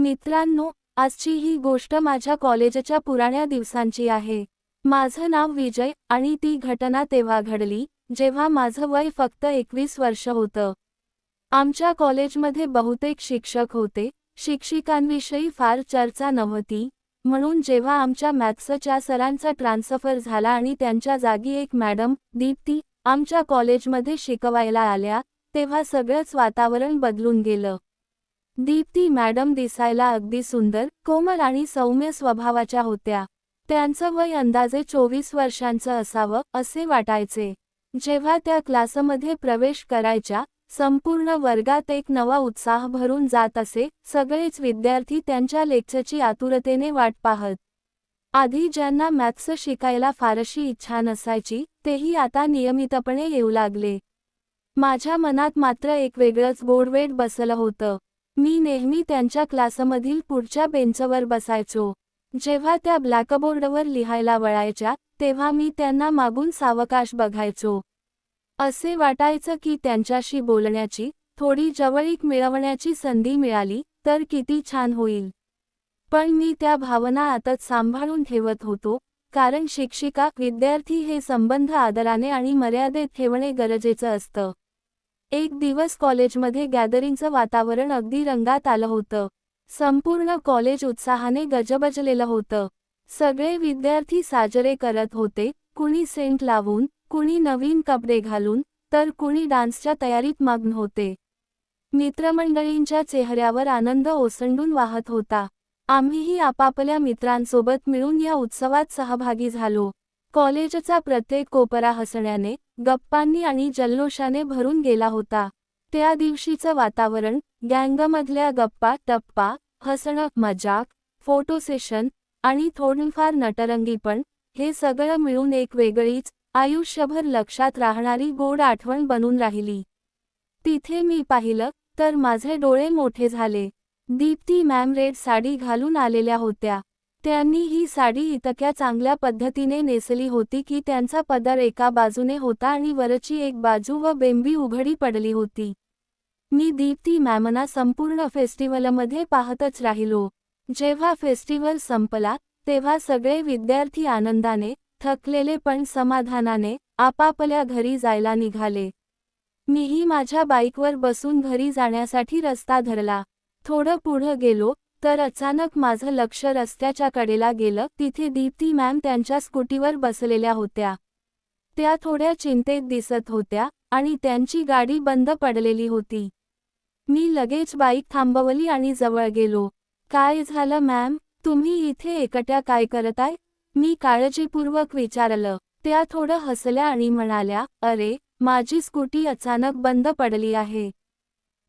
मित्रांनो आजची ही गोष्ट माझ्या कॉलेजच्या पुराण्या दिवसांची आहे. माझं नाव विजय आणि ती घटना तेव्हा घडली जेव्हा माझं वय फक्त एकवीस वर्ष होतं. आमच्या कॉलेजमध्ये बहुतेक शिक्षक होते शिक्षिकांविषयी फार चर्चा नव्हती म्हणून जेव्हा आमच्या मॅथ्सच्या सरांचा ट्रान्सफर झाला आणि त्यांच्या जागी एक मॅडम दीप्ती आमच्या कॉलेजमध्ये शिकवायला आल्या तेव्हा सगळंच वातावरण बदलून गेलं. दीप्ती मॅडम दिसायला अगदी सुंदर कोमल आणि सौम्य स्वभावाच्या होत्या. त्यांचं वय अंदाजे चोवीस वर्षांचं असावं असे वाटायचे. जेव्हा त्या क्लासमध्ये प्रवेश करायच्या संपूर्ण वर्गात एक नवा उत्साह भरून जात असे सगळेच विद्यार्थी त्यांच्या लेक्चरची आतुरतेने वाट पाहत. आधी ज्यांना मॅथ्स शिकायला फारशी इच्छा नसायची तेही आता नियमितपणे येऊ लागले. माझ्या मनात मात्र एक वेगळंच गोडवेट बसलं होतं. मी नेहमी त्यांच्या क्लासमधील पुढच्या बेंचवर बसायचो. जेव्हा त्या ब्लॅकबोर्डवर लिहायला वळायच्या तेव्हा मी त्यांना मागून सावकाश बघायचो. असे वाटायचं की त्यांच्याशी बोलण्याची थोडी जवळीक मिळवण्याची संधी मिळाली तर किती छान होईल. पण मी त्या भावना आतच सांभाळून ठेवत होतो कारण शिक्षिका विद्यार्थी हे संबंध आदराने आणि मर्यादेत ठेवणे गरजेचं असतं. एक दिवस कॉलेजमध्ये गॅदरिंगचं वातावरण अगदी रंगात आलं होतं. संपूर्ण कॉलेज उत्साहाने गजबजलेलं होतं. सगळे विद्यार्थी साजरे करत होते कुणी सेंट लावून कुणी नवीन कपडे घालून तर कुणी डान्सच्या तयारीत मग्न होते. मित्रमंडळींच्या चेहऱ्यावर आनंद ओसंडून वाहत होता. आम्हीही आपापल्या मित्रांसोबत मिळून या उत्सवात सहभागी झालो. कॉलेजचा प्रत्येक कोपरा हसण्याने गप्पांनी आणि जल्लोषाने भरून गेला होता. त्या दिवशीचं वातावरण गँगमधल्या गप्पा टप्पा हसणं मजाक फोटो सेशन आणि थोडंफार नटरंगीपण हे सगळं मिळून एक वेगळीच आयुष्यभर लक्षात राहणारी गोड आठवण बनून राहिली. तिथे मी पाहिलं तर माझे डोळे मोठे झाले. दीप्ती मॅम रेड साडी घालून आलेल्या होत्या. त्यांनी ही साडी इतक्या चांगल्या पद्धतीने नेसली होती की त्यांचा पदर एका बाजूने होता आणि वरची एक बाजू व बेंबी उघडी पडली होती. मी दीप्ती मॅमना संपूर्ण फेस्टिवलमध्ये पाहतच राहिलो. जेव्हा फेस्टिवल संपला तेव्हा सगळे विद्यार्थी आनंदाने थकलेले पण समाधानाने आपापल्या घरी जायला निघाले. मीही माझ्या बाईकवर बसून घरी जाण्यासाठी रस्ता धरला. थोडं पुढं गेलो तर अचानक माझं लक्ष रस्त्याच्या कडेला गेलं. तिथे दीप्ती मॅम त्यांच्या स्कूटीवर बसलेल्या होत्या. त्या थोड्या चिंतेत दिसत होत्या आणि त्यांची गाडी बंद पडलेली होती. मी लगेच बाईक थांबवली आणि जवळ गेलो. काय झालं मॅम? तुम्ही इथे एकट्या काय करताय? मी काळजीपूर्वक विचारलं. त्या थोडं हसल्या आणि म्हणाल्या अरे माझी स्कूटी अचानक बंद पडली आहे.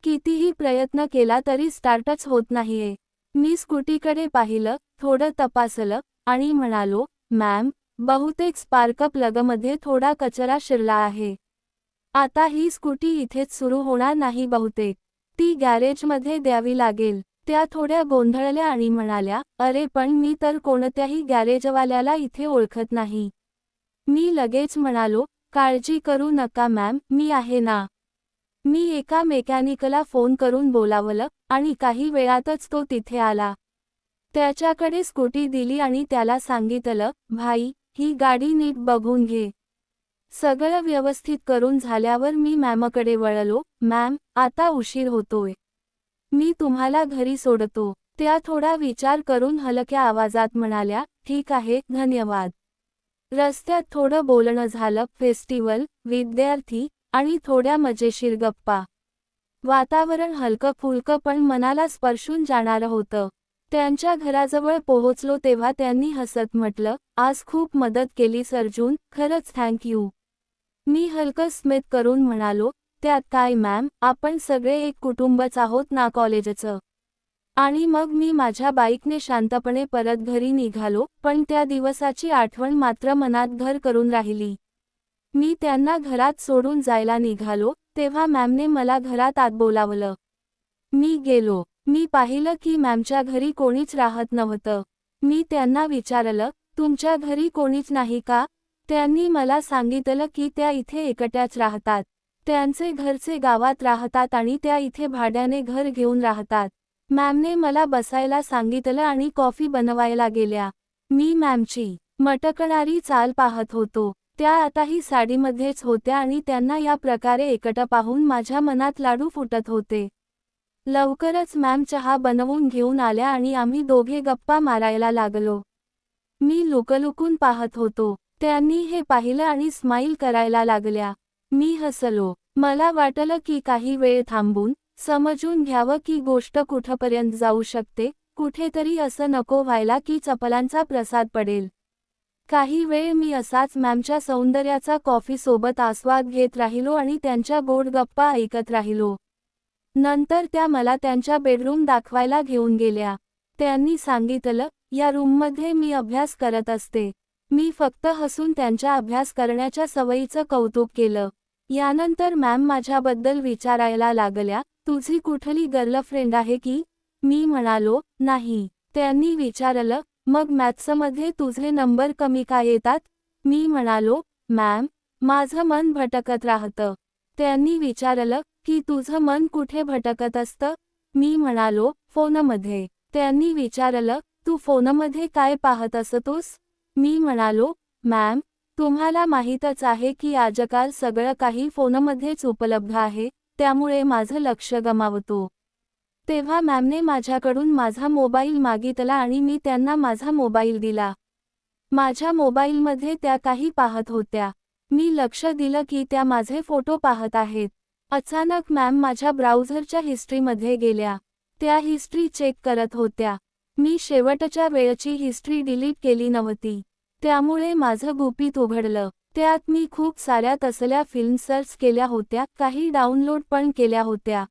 कितीही प्रयत्न केला तरी स्टार्टच होत नाहीये. मी स्कूटीकडे पाहिलं थोडं तपासलं आणि म्हणालो मॅम बहुतेक स्पार्क प्लगमध्ये थोडा कचरा शिरला आहे. आता ही स्कूटी इथेच सुरू होणार नाही बहुतेक. ती गॅरेजमध्ये द्यावी लागेल. त्या थोड्या गोंधळल्या आणि म्हणाल्या अरे पण मी तर कोणत्याही गॅरेजवाल्याला इथे ओळखत नाही. मी लगेच म्हणालो काळजी करू नका मॅम मी आहे ना. मी एका मेकॅनिकला फोन करून बोलावलं आणि काही वेळातच तो तिथे आला. त्याच्याकडे स्कूटी दिली आणि त्याला सांगितलं भाई ही गाडी नीट बघून घे. सगळं व्यवस्थित करून झाल्यावर मी मॅमकडे वळलो. मॅम आता उशीर होतोय. मी तुम्हाला घरी सोडतो. त्या थोडा विचार करून हलक्या आवाजात म्हणाल्या ठीक आहे धन्यवाद. रस्त्यात थोडं बोलणं झालं फेस्टिवल विद्यार्थी आणि थोड्या मजेशीर गप्पा. वातावरण हलकं फुलकं पण मनाला स्पर्शून जाणारं होतं. त्यांच्या घराजवळ पोहोचलो तेव्हा त्यांनी हसत म्हटलं आज खूप मदत केली सर्जून खरंच थँक यू मी हलकं स्मित करून म्हणालो त्यात काय मॅम आपण सगळे एक कुटुंबच आहोत ना कॉलेजचं? आणि मग मी माझ्या बाईकने शांतपणे परत घरी निघालो पण त्या दिवसाची आठवण मात्र मनात घर करून राहिली. मी त्यांना घरात सोडून जायला निघालो तेव्हा मॅमने मला घरात आत बोलावलं. मी गेलो. मी पाहिलं की मॅमच्या घरी कोणीच राहत नव्हतं. मी त्यांना विचारलं तुमच्या घरी कोणीच नाही का? त्यांनी मला सांगितलं की त्या इथे एकट्याच राहतात. त्यांचे घरचे गावात राहतात आणि त्या इथे भाड्याने घर घेऊन राहतात. मॅमने मला बसायला सांगितलं आणि कॉफी बनवायला गेल्या. मी मॅमची मटकणारी चाल पाहत होतो. त्या आताही साडीमध्येच होत्या आणि त्यांना या प्रकारे एकटं पाहून माझ्या मनात लाडू फुटत होते. लवकरच मॅम चहा बनवून घेऊन आल्या आणि आम्ही दोघे गप्पा मारायला लागलो. मी लुकलुकून पाहत होतो. त्यांनी हे पाहिलं आणि स्माईल करायला लागल्या. मी हसलो. मला वाटलं की काही वेळ थांबून समजून घ्यावं की गोष्ट कुठपर्यंत जाऊ शकते कुठेतरी असं नको व्हायला की चपलांचा प्रसाद पडेल. काही वेळ मी असाच मॅमच्या सौंदर्याचा कॉफी सोबत आस्वाद घेत राहिलो आणि त्यांच्या गोड गप्पा ऐकत राहिलो. नंतर त्या मला त्यांच्या बेडरूम दाखवायला घेऊन गेल्या. त्यांनी सांगितलं या रूममध्ये मी अभ्यास करत असते. मी फक्त हसून त्यांच्या अभ्यास करण्याच्या सवयीचं कौतुक केलं. यानंतर मॅम माझ्याबद्दल विचारायला लागल्या तुझी कुठली गर्लफ्रेंड आहे की? मी म्हणालो नाही. त्यांनी विचारलं मग मॅथ्समध्ये तुझे नंबर कमी का येतात? मी म्हणालो मॅम माझं मन भटकत राहतं. त्यांनी विचारलं की तुझं मन कुठे भटकत असतं? मी म्हणालो फोनमध्ये. त्यांनी विचारलं तू फोनमध्ये काय पाहत असतोस? मी म्हणालो मॅम तुम्हाला माहीतच आहे की आजकाल सगळं काही फोनमध्येच उपलब्ध आहे त्यामुळे माझं लक्ष गमावतो. तेव्हा मॅमने माझ्याकडून माझा मोबाईल मागितला आणि मी त्यांना माझा मोबाईल दिला. माझ्या मोबाईलमध्ये त्या काही पाहत होत्या. मी लक्ष दिलं की त्या माझे फोटो पाहत आहेत. अचानक मॅम माझ्या ब्राउझरच्या हिस्ट्रीमध्ये गेल्या. त्या हिस्ट्री चेक करत होत्या. मी शेवटच्या वेळची हिस्ट्री डिलीट केली नव्हती. त्यामुळे माझं गुपित उघडलं. त्यात मी खूप साऱ्या तसल्या फिल्म सर्च केल्या होत्या काही डाउनलोड पण केल्या होत्या.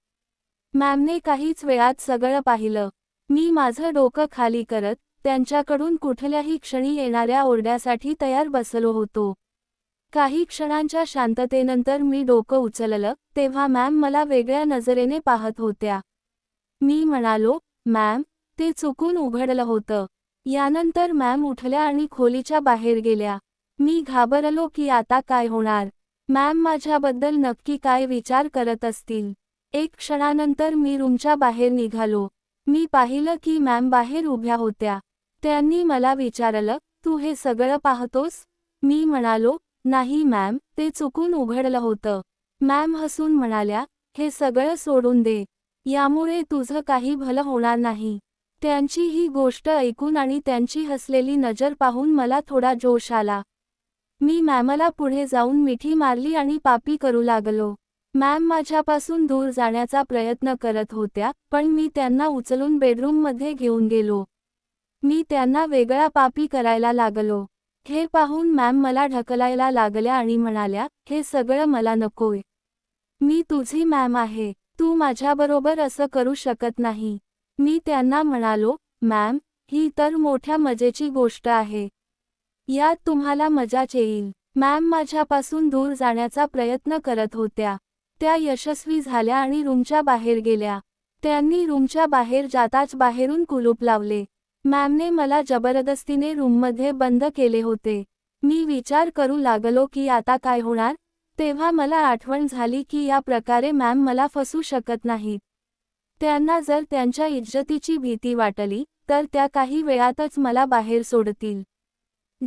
मॅमने काहीच वेळात सगळं पाहिलं. मी माझं डोकं खाली करत त्यांच्याकडून कुठल्याही क्षणी येणाऱ्या ओरड्यासाठी तयार बसलो होतो. काही क्षणांच्या शांततेनंतर मी डोकं उचललं तेव्हा मॅम मला वेगळ्या नजरेने पाहत होत्या. मी म्हणालो मॅम ते चुकून उघडलं होतं. यानंतर मॅम उठल्या आणि खोलीच्या बाहेर गेल्या. मी घाबरलो की आता काय होणार? मॅम माझ्याबद्दल नक्की काय विचार करत असतील? एक क्षणानंतर मी रूमच्या बाहेर निघालो. मी पाहिलं की मॅम बाहेर उभ्या होत्या. त्यांनी मला विचारलं तू हे सगळं पाहतोस? मी म्हणालो नाही मॅम ते चुकून उघडलं होतं. मॅम हसून म्हणाल्या हे सगळं सोडून दे. यामुळे तुझं काही भलं होणार नाही. त्यांची ही गोष्ट ऐकून आणि त्यांची हसलेली नजर पाहून मला थोडा जोश आला. मी मॅमला पुढे जाऊन मिठी मारली आणि पापी करू लागलो. मॅम माझ्यापासून दूर जाण्याचा प्रयत्न करत होत्या पण मी त्यांना उचलून बेडरूममध्ये घेऊन गेलो. मी त्यांना वेगळा पापी करायला लागलो. हे पाहून मॅम मला ढकलायला लागल्या आणि म्हणाल्या हे सगळं मला नकोय. मी तुझी मॅम आहे. तू माझ्याबरोबर असं करू शकत नाही. मी त्यांना म्हणालो मॅम ही तर मोठ्या मजेची गोष्ट आहे. यात तुम्हाला मजाच येईल. मॅम माझ्यापासून दूर जाण्याचा प्रयत्न करत होत्या. त्या यशस्वी झाल्या आणि रूमच्या बाहेर गेल्या. त्यांनी रूमच्या बाहेर जाताच बाहेरून कुलूप लावले. मॅमने मला जबरदस्तीने रूममध्ये बंद केले होते. मी विचार करू लागलो की आता काय होणार. तेव्हा मला आठवण झाली की या प्रकारे मॅम मला फसू शकत नाहीत. त्यांना जर त्यांच्या इज्जतीची भीती वाटली तर त्या काही वेळातच मला बाहेर सोडतील.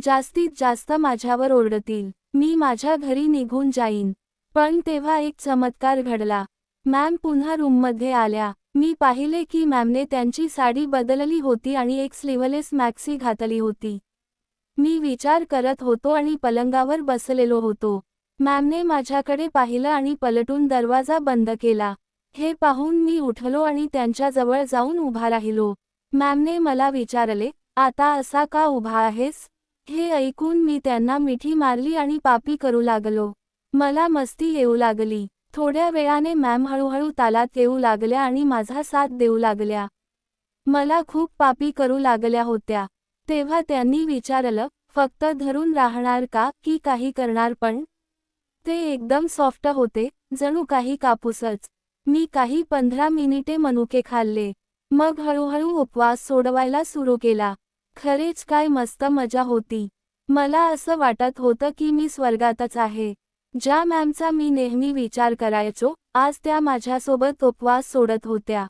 जास्तीत जास्त माझ्यावर ओरडतील. मी माझ्या घरी निघून जाईन. पण तेव्हा एक चमत्कार घडला. मॅम पुन्हा रूममध्ये आल्या. मी पाहिले की मॅमने त्यांची साडी बदलली होती आणि एक स्लीवलेस मॅक्सी घातली होती. मी विचार करत होतो आणि पलंगावर बसलेलो होतो. मॅमने माझ्याकडे पाहिलं आणि पलटून दरवाजा बंद केला. हे पाहून मी उठलो आणि त्यांच्याजवळ जाऊन उभा राहिलो. मॅमने मला विचारले आता असा का उभा आहेस? हे ऐकून मी त्यांना मिठी मारली आणि पापी करू लागलो. मला मस्ती येऊ लागली. थोड्या वेळाने मॅम हळूहळू तालात येऊ लागल्या आणि माझा साथ देऊ लागल्या. मला खूप पापी करू लागल्या होत्या. तेव्हा त्यांनी विचारलं फक्त धरून राहणार का? की काही करणार पण? ते एकदम सॉफ्ट होते जणू काही कापूसच. मी काही पंधरा मिनिटे मनुके खाल्ले. मग हळूहळू उपवास सोडवायला सुरू केला. खरेच काय मस्त मजा होती. मला असं वाटत होतं की मी स्वर्गातच आहे. ज्या मॅमचा मी नेहमी विचार करायचो आज त्या माझ्यासोबत उपवास सोडत होत्या.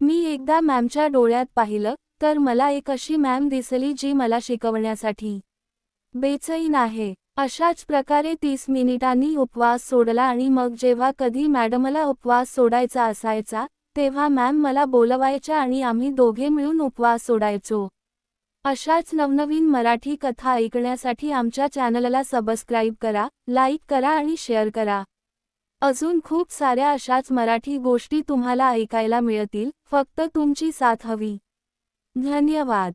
मी एकदा मॅमच्या डोळ्यात पाहिलं तर मला एक अशी मॅम दिसली जी मला शिकवण्यासाठी बेचैन आहे. अशाच प्रकारे तीस मिनिटांनी उपवास सोडला आणि मग जेव्हा कधी मॅडमला उपवास सोडायचा असायचा तेव्हा मॅम मला बोलवायच्या आणि आम्ही दोघे मिळून उपवास सोडायचो. अशाच नवनवीन मराठी कथा ऐकण्यासाठी आमच्या चॅनलला सबस्क्राईब करा लाईक करा आणि शेअर करा. अजून खूप साऱ्या अशाच मराठी गोष्टी तुम्हाला ऐकायला मिळतील फक्त तुमची साथ हवी. धन्यवाद.